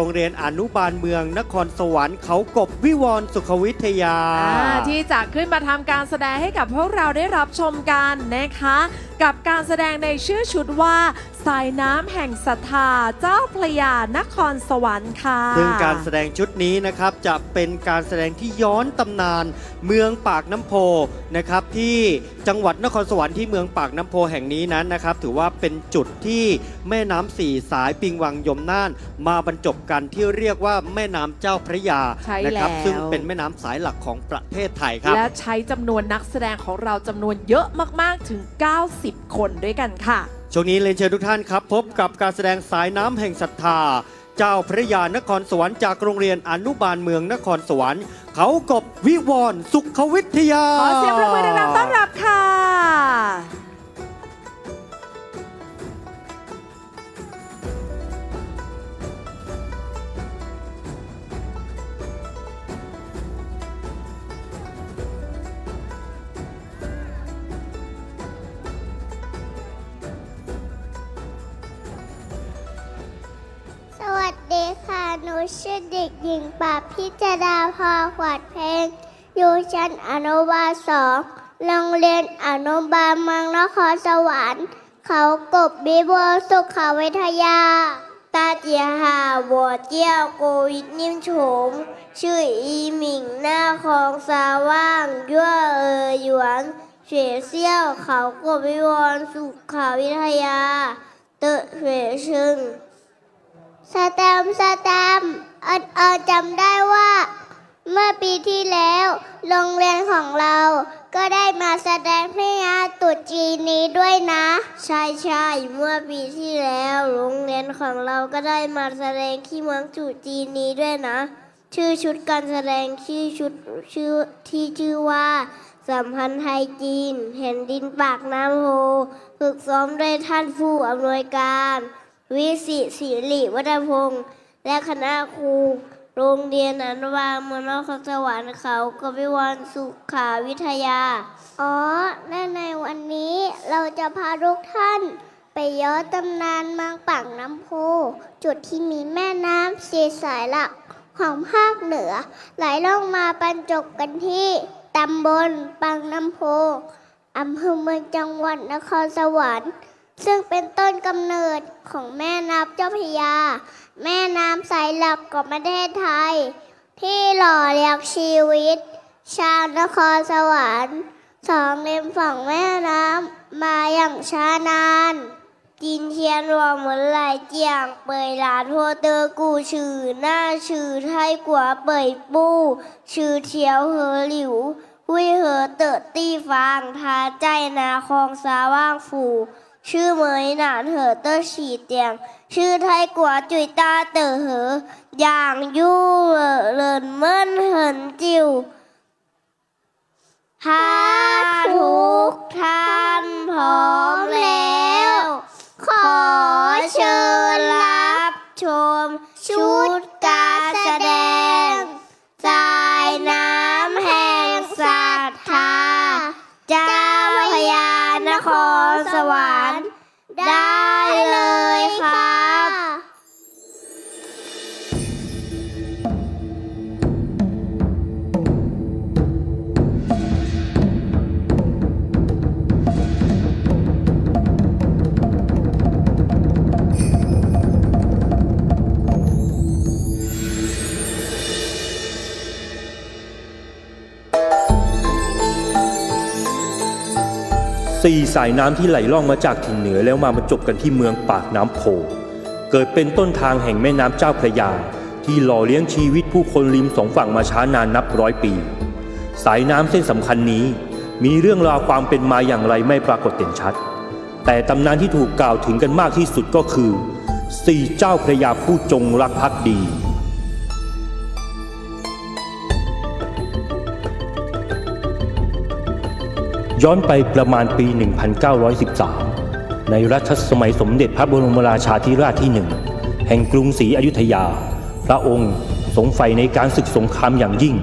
โรงเรียนอนุบาลเมืองนครสวรรค์เขากบวิวรณ์สุขวิทยา อ่าที่จะขึ้นมาทำการแสดงให้กับพวกเราได้รับชมกันนะคะ กับการแสดงในชื่อชุดว่าสายน้ำแห่งศรัทธาเจ้าพระยานครสวรรค์ค่ะ ซึ่งการแสดงชุดนี้นะครับจะเป็นการแสดงที่ย้อนตำนานเมืองปากน้ำโพนะครับที่จังหวัดนครสวรรค์ที่เมืองปากน้ำโพแห่งนี้นั้นนะครับ ถือว่าเป็นจุดที่แม่น้ำสี่สายปิงวังยมน่าน มาบรรจบกันที่เรียกว่าแม่น้ำเจ้าพระยาใช่นะครัแล้ว ซึ่งเป็นแม่น้ำสายหลักของประเทศไทยครับ และใช้จำนวนนักแสดงของเราจำนวนเยอะมาก ๆ ถึง 90 คนด้วยกันค่ะ ช่วงนี้เรียนเชิญทุกท่านครับ พบกับการแสดงสายน้ำแห่งศรัทธา เจ้าพระยานครสวรรค์จากโรงเรียนอนุบาลเมืองนครสวรรค์ เขากบวิวรณ์สุขวิทยา ขอเสียงปรบมือดังๆต้อนรับค่ะ ชื่อเด็กหญิงปาพิจดาพอขวัดเพลงอยู่ชั้นอนุบาลสองโรงเรียนอนุบาลมังนครสวรรค์ เขากบบิบวสุขาวิทยา ตาเจียหาบัวเจียวโกวิดนิ่มโฉม ชื่ออีหมิงหน้าของสาว่าง ยั่วเออหยวนเสเซี่ยวเขากบบิวสุขาวิทยา เตอะเฉยชิง สแตมสแตมเอิญเอิญจำได้ว่า เมื่อปีที่แล้ว โรงเรียนของเรา ก็ได้มาแสดงพิยาตรุษจีนนี้ด้วยนะ ใช่ใช่เมื่อปีที่แล้ว โรงเรียนของเราก็ได้มาแสดงที่เมืองตรุษจีนนี้ด้วยนะ ชื่อชุดการแสดงชื่อชุดชื่อที่ชื่อว่าสัมพันธ์ไทยจีนแผ่นดินปากน้ำโพฝึกซ้อมโดยท่านผู้อำนวยการ วิสิตศิริวัฒพงศ์และคณะครู โรงเรียนอนุบาลเมืองนครสวรรค์เขากวิวรณ์สุขาวิทยา อ๋อ และในวันนี้เราจะพาทุกท่าน ไปย้อนตำนานเมืองปากน้ำโพ จุดที่มีแม่น้ำสีสายหลักของภาคเหนือ ไหลลงมาบรรจบกันที่ตำบลปากน้ำโพอำเภอเมืองจังหวัดนครสวรรค์ ซึ่งเป็นต้นกำเนิดของแม่น้ำเจ้าพรยา แม่น้ำสายหลักของประเทศไทย ที่หล่อเลี้ยงชีวิต ชาวนครสวรรค์สองเลมฝั่งแม่น้ำมาอย่างช้านานจินเทียนรวมเหมือนหลายเจียง เปยหลานโทเตอร์กูชื่อหน้าชื่อไทยกัาเปยปู้ ชื่อเทียวเหอหลิววิเหอเตอร์ตีฟางทาใจนาคองสาว่างฝู ชื่อเหมยหนานเถอเตอร์ฉีเตียง ชื่อไทยกัวจุยตาเตอเหออย่างยู่เลินเมิ่นเหินจิวฮาทุกท่านพร้อมแล้ว สี่สายน้ำที่ไหลล่องมาจากถิ่นเหนือแล้วมาบรรจบกันที่เมืองปากน้ำโพ เกิดเป็นต้นทางแห่งแม่น้ำเจ้าพระยา ที่หล่อเลี้ยงชีวิตผู้คนริมสองฝั่งมาช้านานนับร้อยปี สายน้ำเส้นสำคัญนี้ มีเรื่องราวความเป็นมาอย่างไรไม่ปรากฏเด่นชัด แต่ตำนานที่ถูกกล่าวถึงกันมากที่สุดก็คือสี่เจ้าพระยาผู้จงรักภักดี ย้อนไปประมาณปี 1913 ในรัชสมัยสมเด็จพระบรมราชาธิราชที่หนึ่งแห่งกรุงศรีอยุธยา พระองค์ทรงใฝ่ในการศึกสงครามอย่างยิ่ง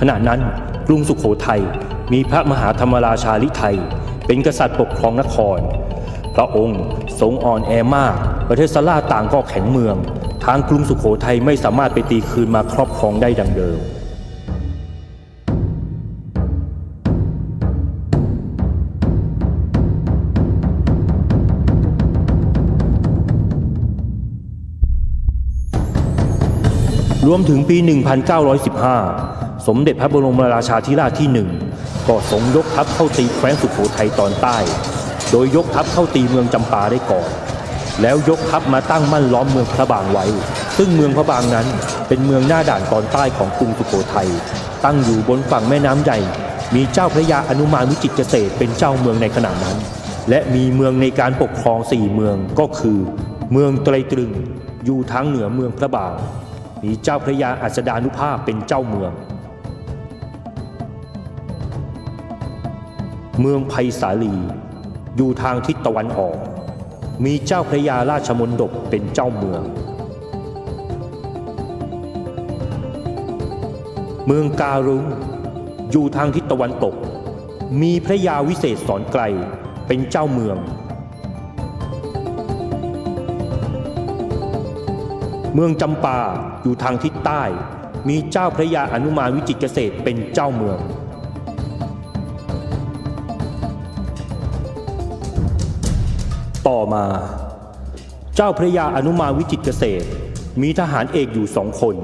ขณะนั้นกรุงสุขโขทัยมีพระมหาธรรมราชาลิไทย เป็นกษัตริย์ปกครองนคร พระองค์ทรงอ่อนแอมาก ประเทศสลาต่างก็แข็งเมือง ทางกรุงสุขโขทัยไม่สามารถไปตีคืนมาครอบครองได้ดังเดิม รวมถึงปี 1915 สมเด็จพระบรมราชาธิราชที่หนึ่งก็ทรงยกทัพเข้าตีแคว้นสุขโขทัยตอนใต้ โดยยกทัพเข้าตีเมืองจำปาได้ก่อน แล้วยกทัพมาตั้งมั่นล้อมเมืองพระบางไว้ ซึ่งเมืองพระบางนั้นเป็นเมืองหน้าด่านตอนใต้ของกรุงสุโขทัย ตั้งอยู่บนฝั่งแม่น้ำใหญ่มีเจ้าพระยาอนุมานวิจิตรเกษตรเป็นเจ้าเมืองในขณะนั้น และมีเมืองในการปกครองสี่เมืองก็คือ เมืองไตรตรึงอยู่ทางเหนือเมืองพระบาง มีเจ้าพระยาอัสดานุภาพเป็นเจ้าเมือง เมืองไผ่สาลีอยู่ทางทิศตะวันออก มีเจ้าพระยาราชมนดบเป็นเจ้าเมือง เมืองการุงอยู่ทางทิศตะวันตก มีพระยาวิเศษสอนไกลเป็นเจ้าเมือง เมืองจำปาอยู่ทางทิศใต้ มีเจ้าพระยาอนุมานวิจิตรเกษตรเป็นเจ้าเมือง ต่อมา เจ้าพระยาอนุมานวิจิตรเกษตร มีทหารเอกอยู่สองคน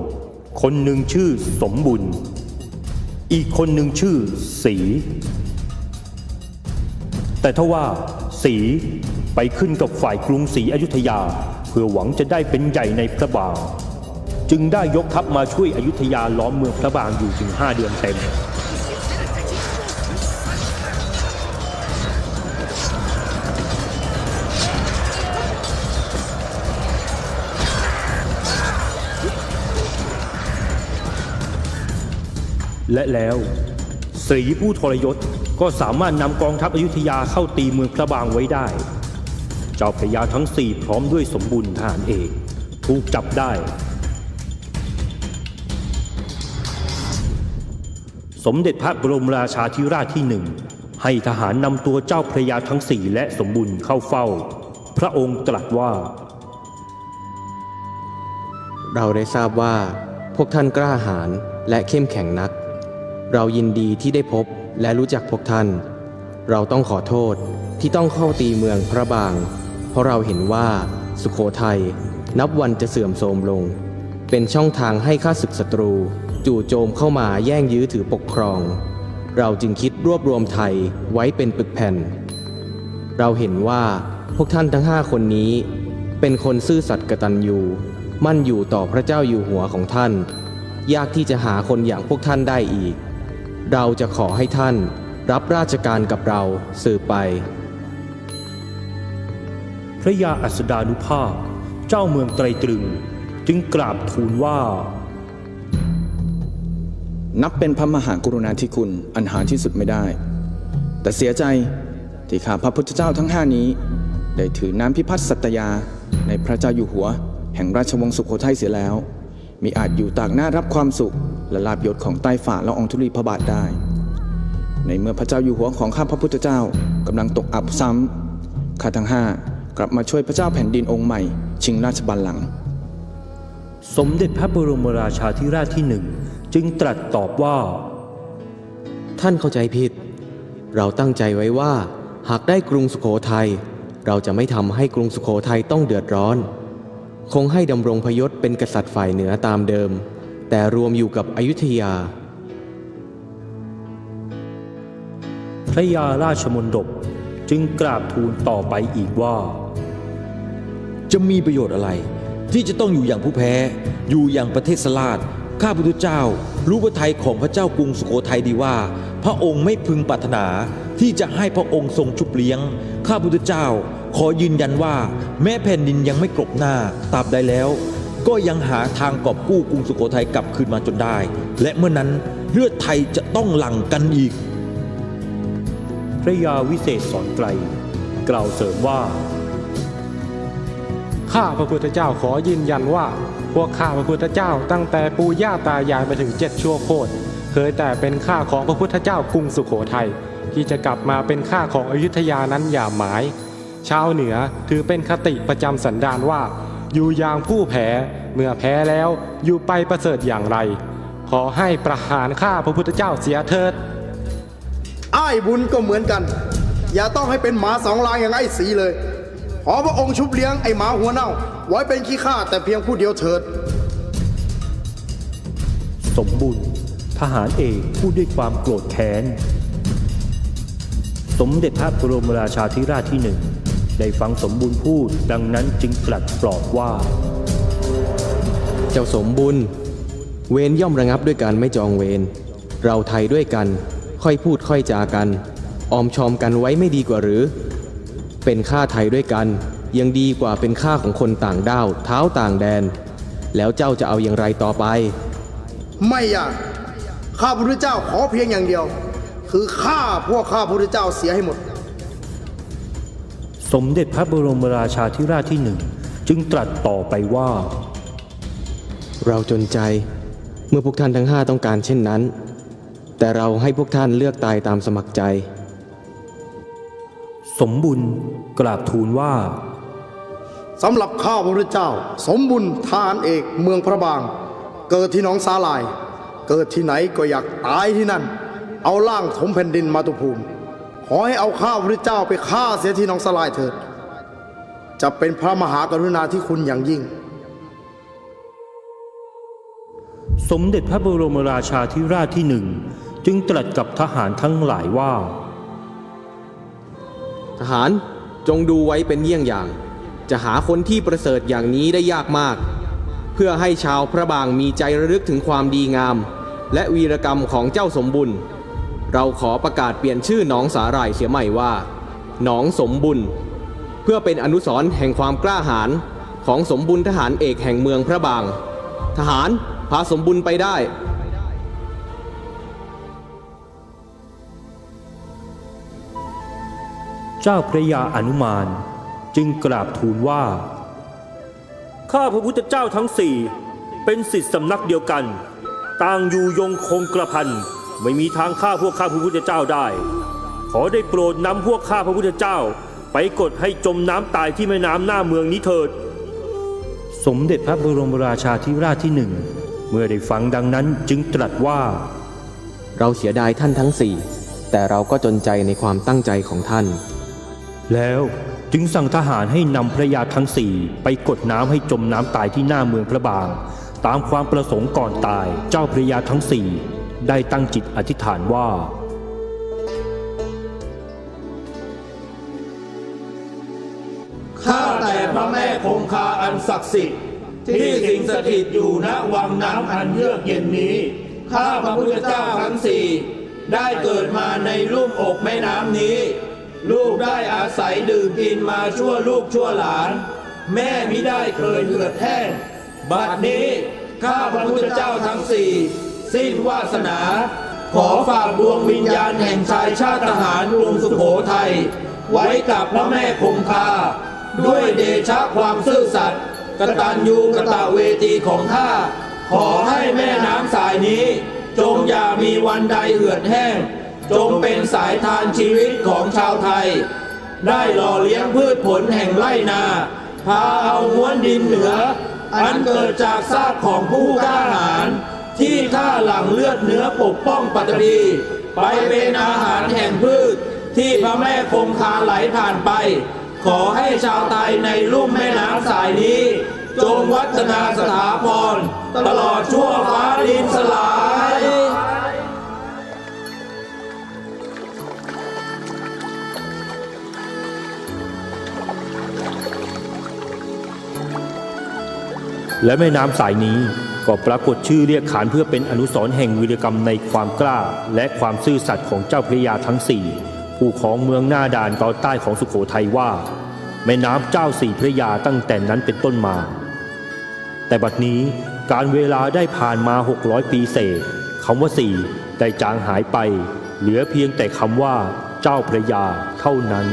คนหนึ่งชื่อสมบุญ อีกคนหนึ่งชื่อสี แต่ทว่าสีไปขึ้นกับฝ่ายกรุงศรีอยุธยา เพื่อหวังจะได้เป็นใหญ่ในพระบาง จึงได้ยกทัพมาช่วยอยุธยาล้อมเมืองพระบางอยู่ถึง 5 เดือนเต็มและแล้วศรีผู้ทรยศก็สามารถนำกองทัพอยุธยาเข้าตีเมืองพระบางไว้ได้ เจ้าพระยาทั้งสี่พร้อมด้วยสมบูรณ์ทหารเอกถูกจับได้ สมเด็จพระบรมราชาธิราชที่หนึ่งให้ทหารนำตัวเจ้าพระยาทั้งสี่และสมบูรณ์เข้าเฝ้า พระองค์ตรัสว่า เราได้ทราบว่าพวกท่านกล้าหาญและเข้มแข็งนัก เรายินดีที่ได้พบและรู้จักพวกท่าน เราต้องขอโทษที่ต้องเข้าตีเมืองพระบาง เพราะเราเห็นว่าสุโขทัยนับวันจะเสื่อมโทรมลง เป็นช่องทางให้ข้าศึกศัตรู จู่โจมเข้ามาแย่งยื้อถือปกครอง เราจึงคิดรวบรวมไทยไว้เป็นปึกแผ่น เราเห็นว่าพวกท่านทั้งห้าคนนี้ เป็นคนซื่อสัตย์กตัญญูมั่นอยู่ต่อพระเจ้าอยู่หัวของท่าน ยากที่จะหาคนอย่างพวกท่านได้อีก เราจะขอให้ท่านรับราชการกับเราสืบไป พระยาอัสดานุภาพ เจ้าเมืองไตรตรึง จึงกราบทูลว่า นับเป็นพระมหากรุณาธิคุณอันหาที่สุดไม่ได้ แต่เสียใจที่ข้าพระพุทธเจ้าทั้งห้านี้ ได้ถือน้ำพิพัฒน์สัตยาในพระเจ้าอยู่หัว แห่งราชวงศ์สุโขทัยเสียแล้ว มีอาจอยู่ตากหน้ารับความสุข และลาบยศของใต้ฝ่าและองธุลีพระบาทได้ ในเมื่อพระเจ้าอยู่หัวของข้าพระพุทธเจ้ากำลังตกอับซ้ำข้าทั้งห้า กลับมาช่วยพระเจ้าแผ่นดินองค์ใหม่ ชิงราชบัลลังก์สมเด็จพระบรมราชาธิราชที่หนึ่งจึงตรัสตอบว่า ท่านเข้าใจผิด เราตั้งใจไว้ว่า หากได้กรุงสุโขทัยเราจะไม่ทำให้กรุงสุโขทัยต้องเดือดร้อน คงให้ดำรงพยศเป็นกษัตริย์ฝ่ายเหนือตามเดิม แต่รวมอยู่กับอยุธยา พระยาราชมนดบจึงกราบทูลต่อไปอีกว่า จะมีประโยชน์อะไร ที่จะต้องอยู่อย่างผู้แพ้ อยู่อย่างประเทศสลาดข้าพุทธเจ้า รู้พระทัยของพระเจ้ากรุงสุโขทัยดีว่า พระองค์ไม่พึงปรารถนาที่จะให้พระองค์ทรงชุบเลี้ยง ข้าพุทธเจ้า ขอยืนยันว่า แม้แผ่นดินยังไม่กลบหน้าตราบใดแล้ว ก็ยังหาทางกอบกู้กรุงสุโขทัยกลับคืนมาจนได้ และเมื่อนั้นเลือดไทยจะต้องหลั่งกันอีก พระยาวิเศษสอนไกล กล่าวเสริมว่า ข้าพระพุทธเจ้าขอยืนยันว่า พวกข้าพระพุทธเจ้าตั้งแต่ปู่ย่าตายายมาถึงเจ็ดชั่วโคตรเคยแต่เป็นข้าของพระพุทธเจ้ากรุงสุโขทัยที่จะกลับมาเป็นข้าของอยุธยานั้นอย่าหมาย ชาวเหนือถือเป็นคติประจำสันดานว่า อยู่อย่างผู้แพ้เมื่อแพ้แล้วอยู่ไปประเสริฐอย่างไร ขอให้ประหารข้าพระพุทธเจ้าเสียเถิดอ้ายบุญก็เหมือนกัน อย่าต้องให้เป็นหมาสองลายอย่างไอ้สีเลย ขอพระองค์ชุบเลี้ยงไอ้หมาหัวเน่า ไว้เป็นขี้ข้าแต่เพียงผู้เดียวเถิด สมบุญทหารเอกพูดด้วยความโกรธแค้น สมเด็จพระบรมราชาธิราชที่หนึ่ง ได้ฟังสมบุญพูดดังนั้นจึงตรัสปลอบว่า เจ้าสมบุญเวรย่อมระงับด้วยการไม่จองเวรเราไทยด้วยกัน ค่อยพูดค่อยจากัน ออมชอมกันไว้ไม่ดีกว่าหรือ เป็นข้าไทยด้วยกัน ยังดีกว่าเป็นข้าของคนต่างด้าว เท้าต่างแดน แล้วเจ้าจะเอาอย่างไรต่อไป ไม่อยากข้าพระพุทธเจ้าขอเพียงอย่างเดียว คือฆ่าพวกข้าพระพุทธเจ้าเสียให้หมด สมเด็จพระบรมราชาธิราชที่หนึ่งจึงตรัสต่อไปว่า เราจนใจเมื่อพวกท่านทั้งห้าต้องการเช่นนั้น แต่เราให้พวกท่านเลือกตายตามสมัครใจ สมบุญกราบทูลว่าสำหรับข้าพระพุทธเจ้า สมบุญทหารเอกเมืองพระบาง เกิดที่หน้องสาลาย เกิดที่ไหนก็อยากตายที่นั่น เอาล่างถมแผ่นดินมาตุภูมิ ขอให้เอาข้าพระพุทธเจ้าไปฆ่าเสียที่หน้องสาลายเถิด จะเป็นพระมหากรุณาธิคุณอย่างยิ่ง สมเด็จพระบรมราชาธิราชที่หนึ่ง จึงตรัสกับทหารทั้งหลายว่า ทหารจงดูไว้เป็นเยี่ยงอย่าง จะหาคนที่ประเสริฐอย่างนี้ได้ยากมาก เพื่อให้ชาวพระบางมีใจระลึกถึงความดีงาม และวีรกรรมของเจ้าสมบุญ เราขอประกาศเปลี่ยนชื่อหนองสาหร่ายเสียใหม่ว่า หนองสมบุญ เพื่อเป็นอนุสรณ์แห่งความกล้าหาญของสมบุญทหารเอกแห่งเมืองพระบาง ทหารพาสมบุญไปได้ เจ้าพระยาอนุมานจึงกราบทูลว่า ข้าพระพุทธเจ้าทั้งสี่เป็นสิทธิสำนักเดียวกัน ต่างอยู่ยงคงกระพันไม่มีทางฆ่าพวกข้าพระพุทธเจ้าได้ ขอได้โปรดนำพวกข้าพระพุทธเจ้า ไปกดให้จมน้ำตายที่แม่น้ำหน้าเมืองนี้เถิด สมเด็จพระบรมราชาธิราชที่หนึ่ง เมื่อได้ฟังดังนั้นจึงตรัสว่า เราเสียดายท่านทั้งสี่แต่เราก็จนใจในความตั้งใจของท่าน แล้วจึงสั่งทหารให้นำพระยาทั้งสี่ไปกดน้ำให้จมน้ำตายที่หน้าเมืองพระบาง ตามความประสงค์ก่อนตายเจ้าพระยาทั้งสี่ได้ตั้งจิตอธิษฐานว่า ข้าแต่พระแม่คงคาอันศักดิ์สิทธิ์ที่สิงสถิตอยู่ณวังน้ำอันเยือกเย็นนี้ ข้าพระพุทธเจ้าทั้งสี่ได้เกิดมาในลุ่มอกแม่น้ำนี้ ลูกได้อาศัยดื่มกินมาชั่วลูกชั่วหลาน แม่มิได้เคยเหือดแห้งบัดนี้ข้าพระพุทธเจ้าทั้งสี่ สิ้นวาสนา ขอฝากดวงวิญญาณแห่งชายชาติทหารกรุงสุโขทัยไว้กับพระแม่คงคาด้วยเดชะความซื่อสัตย์กตัญญูกตเวทีของข้าขอให้แม่น้ำสายนี้ จงอย่ามีวันใดเหือดแห้ง จงเป็นสายทานชีวิตของชาวไทย ได้หล่อเลี้ยงพืชผลแห่งไร่นา พาเอาม้วนดินเหนือ อันเกิดจากซากของผู้กล้าหาญที่ข้าหลังเลือดเนื้อปกป้องปัตตภีไปเป็นอาหารแห่งพืช ที่พระแม่คงคาไหลผ่านไป ขอให้ชาวไทยในลุ่มแม่น้ำสายนี้ จงวัฒนาสถาพรตลอดชั่วฟ้าดินสลาย และแม่น้ำสายนี้ก็ปรากฏชื่อเรียกขานเพื่อเป็นอนุสรณ์แห่งวีรกรรมในความกล้า และความซื่อสัตย์ของเจ้าพระยาทั้งสี่ผู้ของเมืองหน้าด่านตอนใต้ของสุโขทัยว่า แม่น้ำเจ้าสี่พระยาตั้งแต่นั้นเป็นต้นมา แต่บัดนี้การเวลาได้ผ่านมา 600 ปีเศษคำว่าสี่ได้จางหายไป เหลือเพียงแต่คำว่าเจ้าพระยาเท่านั้น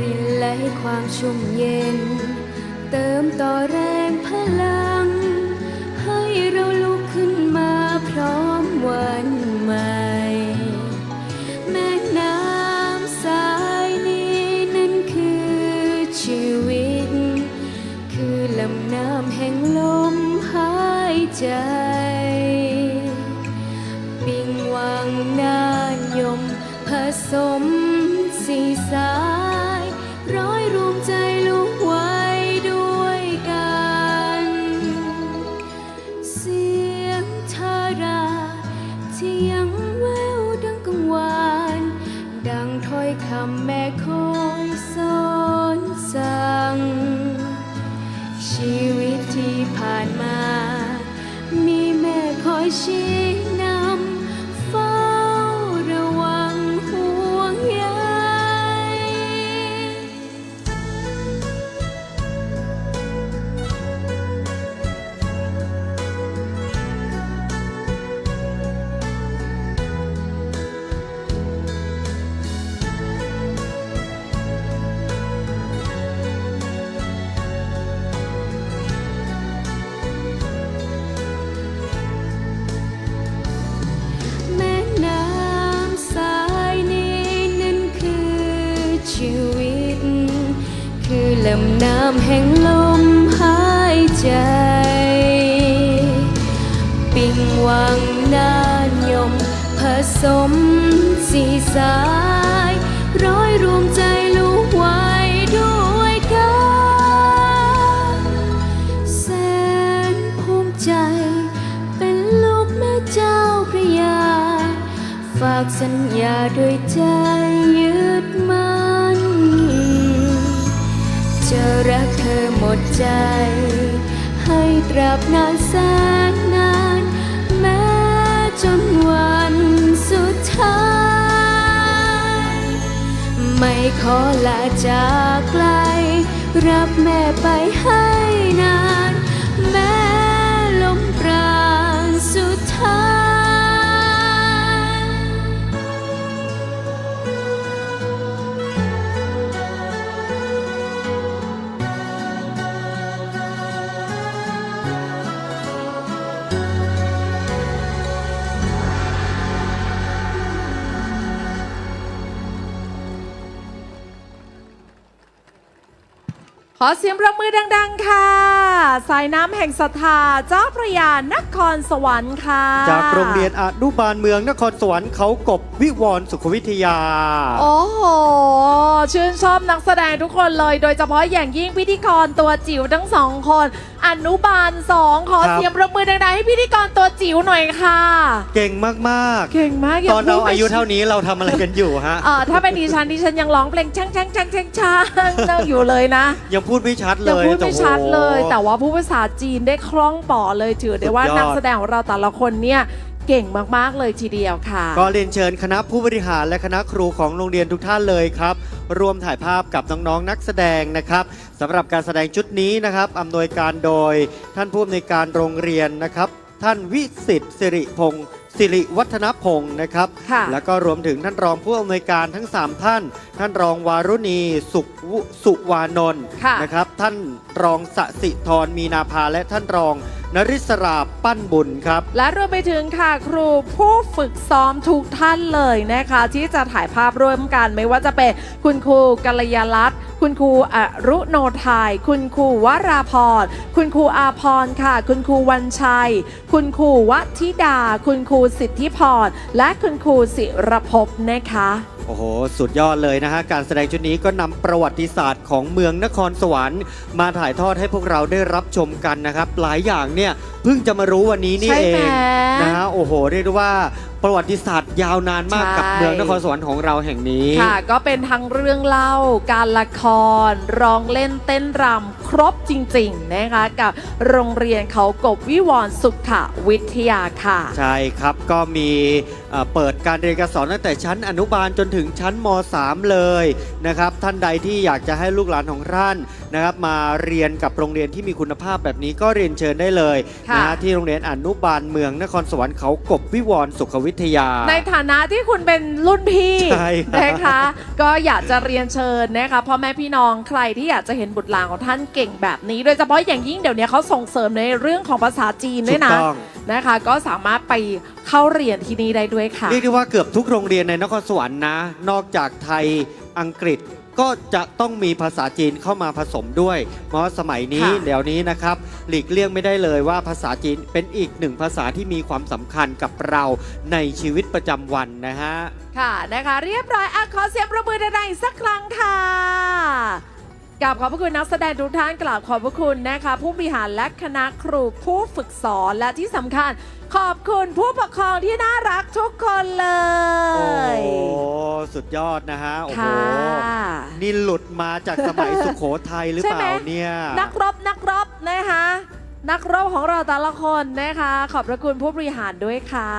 รินไหลความชุ่มเย็น เติมต่อแรงพลัง ให้เราลุกขึ้นมาพร้อมวันใหม่ แม่น้ำสายนี้นั้นคือชีวิต คือลำน้ำแห่งลมหายใจปิงวังนานยมผสมสีสาียังแววดังกังวาน ดังถ้อยคำแม่คอยสอนสั่ง ชีวิตที่ผ่านมา มีแม่คอยชี้ คือลำน้ำแห่งลมหายใจ ปิงวังนานยม ผสมสีสาย ร้อยรวมใจลูกไว้ด้วยกันแสนภูมิใจ เป็นลูกแม่เจ้าพระยา ฝากสัญญาด้วยใจ จะรักเธอหมดใจ ให้ตราบนานแสนนาน แม้จนวันสุดท้าย ไม่ขอลาจากไกล รับแม่ไปให้ ขอเสียงประมือดัง ๆ ค่ะ สายน้ำแห่งศรัทธาเจ้าพระยานครสวรรค์ค่ะ จากโรงเรียนอนุบาลเมืองนครสวรรค์เขากบวิวรณ์สุขวิทยา โอ้โห ชื่นชอบนักแสดงทุกคนเลย โดยเฉพาะอย่างยิ่งพิธีกรตัวจิ๋วทั้งสองคน อนุบาลสองขอครับ เสียงประมือดังๆให้พิธีกรตัวจิ๋วหน่อยค่ะ เก่งมากเก่งมากๆ ตอนเราพูดไม่อายุเท่านี้เราทำอะไรกันอยู่ฮะ เออถ้าเป็นดิฉันดิฉันยังร้องเพลงช่างช่างช่างช่างช่างนั่งอยู่เลยนะ ยังพูดไม่ชัดเลยังยพูดไม่ชัดเลยโอ้โหแต่ว่าผู้ภาษาจีนได้คล่องปอเลยถือได้ว่าสุดยอด นักแสดงของเราแต่ละคนเนี่ยเก่งมากๆเลยทีเดียวค่ะ ก็เรียนเชิญคณะผู้บริหารและคณะครูของโรงเรียนทุกท่านเลยครับ รวมถ่ายภาพกับน้องๆนักแสดงนะครับ สำหรับการแสดงชุดนี้นะครับอำนวยการโดยท่านผู้อำนวยการโรงเรียนนะครับ ท่านวิสิตสิริพงศ์สิริวัฒนพงศ์นะครับ ค่ะ แล้วก็รวมถึงท่านรองผู้อำนวยการทั้ง 3 ท่าน ท่านรองวารุณีสุขวุสุวานนท์ค่ะ นะครับ ท่านรองสสิธรมีนาภาและท่านรองนริศราปั้นบุญครับ และรวมไปถึงค่ะครูผู้ฝึกซ้อมทุกท่านเลยนะคะ ที่จะถ่ายภาพร่วมกันไม่ว่าจะเป็นคุณครูกัลยาลัตน์คุณครูอรุโนไทย คุณครูวราพร คุณครูอาพรค่ะ คุณครูวันชัย คุณครูวัธิดา คุณครูสิทธิพร และคุณครูศิรภพนะคะ โอ้โห สุดยอดเลยนะฮะ การแสดงชุดนี้ก็นำประวัติศาสตร์ของเมืองนครสวรรค์ มาถ่ายทอดให้พวกเราได้รับชมกันนะครับ หลายอย่างเนี่ยเพิ่งจะมารู้วันนี้นี่ใช่เอไหมงนะฮะโอ้โห เรียกได้ว่า ประวัติศาสตร์ยาวนานมากใช่กับเมืองนครสวรรค์ของเราแห่งนี้ ค่ะ ก็เป็นทั้งเรื่องเล่า การละคร ร้องเล่นเต้นรำครบจริงๆนะคะกับโรงเรียนเขากบวิวรณ์สุขวิทยาค่ะ ใช่ครับก็มีเอ่อเปิดการเรียนการสอนตั้งแต่ชั้นอนุบาลจนถึงชั้นม .3 เลยนะครับท่านใดที่อยากจะให้ลูกหลานของท่านนะครับมาเรียนกับโรงเรียนที่มีคุณภาพแบบนี้ก็เรียนเชิญได้เลยค่ะ นะฮะที่โรงเรียนอนุบาลเมืองนครสวรรค์เขากบวิวรณ์สุขวิทยา ในฐานะที่คุณเป็นรุ่นพี่ใช่ครับ นะคะ ก็อยากจะเรียนเชิญนะคะพ่อแม่พี่น้องใครที่อยากจะเห็นบุตรหลานของท่านเก่งแบบนี้ โดยเฉพาะอย่างยิ่งเดี๋ยวนี้เขาส่งเสริมในเรื่องของภาษาจีนด้วยนะถูกต้อง นะคะ ก็สามารถไปเข้าเรียนที่นี่ได้ด้วยค่ะ เรียกได้ว่าเกือบทุกโรงเรียนในนครสวรรค์นะ นอกจากไทยอังกฤษ ก็จะต้องมีภาษาจีนเข้ามาผสมด้วย เพราะสมัยนี้ค่ะ เดี๋ยวนี้นะครับ หลีกเลี่ยงไม่ได้เลยว่าภาษาจีนเป็นอีกหนึ่งภาษาที่มีความสำคัญกับเราในชีวิตประจำวันนะฮะ ค่ะนะคะ เรียบร้อยอะขอเสียงประมือดังๆอีกสักครั้งค่ะ กราบขอบพระคุณนักแสดงทุกท่านกราบขอบพระคุณนะคะ ผู้บริหารและคณะครูผู้ฝึกสอนและที่สำคัญ ขอบคุณผู้ปกครองที่น่ารักทุกคนเลโอ้ย สุดยอดนะฮะ โอ้โห ค่ะนี่หลุดมาจากสมัยสุโขทัยหรือใช่เปไหมล่าเนี่ย นักรบนักรบนะคะ นักรบของเราแต่ละคนนะคะ ขอบพระคุณผู้บริหารด้วยค่ะ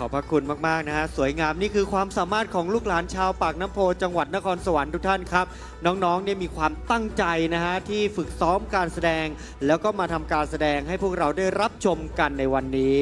ขอบพระคุณมากๆนะฮะสวยงามนี่คือความสามารถของลูกหลานชาวปากน้ำโพจังหวัดนครสวรรค์ทุกท่านครับ น้องๆเนี่ยมีความตั้งใจนะฮะที่ฝึกซ้อมการแสดง แล้วก็มาทำการแสดงให้พวกเราได้รับชมกันในวันนี้